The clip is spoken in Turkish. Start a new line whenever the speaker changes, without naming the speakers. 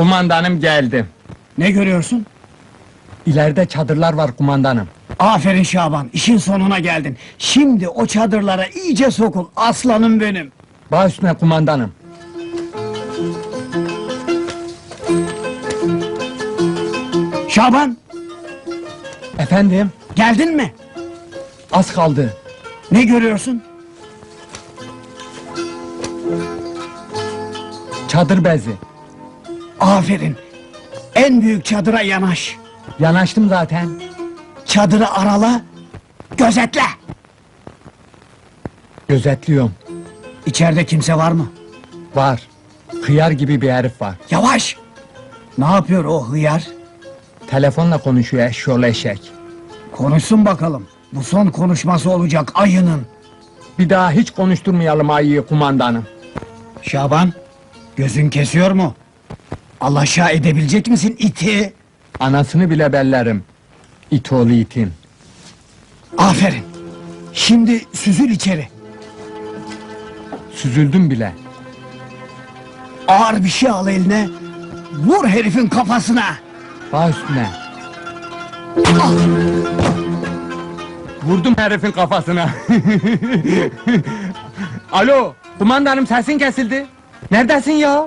Kumandanım geldi.
Ne görüyorsun?
İleride çadırlar var kumandanım.
Aferin Şaban, işin sonuna geldin. Şimdi o çadırlara iyice sokul, aslanım benim.
Baş üstüne kumandanım.
Şaban,
Efendim,
geldin mi?
az kaldı.
Ne görüyorsun?
Çadır bezi.
Aferin. En büyük çadıra yanaş.
Yanaştım zaten.
Çadırı arala, gözetle.
Gözetliyorum.
İçeride kimse var mı?
Var. Hıyar gibi bir herif var.
Yavaş! Ne yapıyor o hıyar?
Telefonla konuşuyor eşşoğlu eşek.
Konuşsun bakalım. Bu son konuşması olacak ayının.
Bir daha hiç konuşturmayalım ayıyı kumandanım.
Şaban, gözün kesiyor mu? Alaşağı edebilecek misin iti?
Anasını bile bellerim. İt oğlu itin.
Aferin. Şimdi süzül içeri.
Süzüldüm bile.
Ağır bir şey al eline. Vur herifin kafasına.
Baş üstüne. Vurdum herifin kafasına. Alo, kumandanım sesin kesildi. Neredesin ya?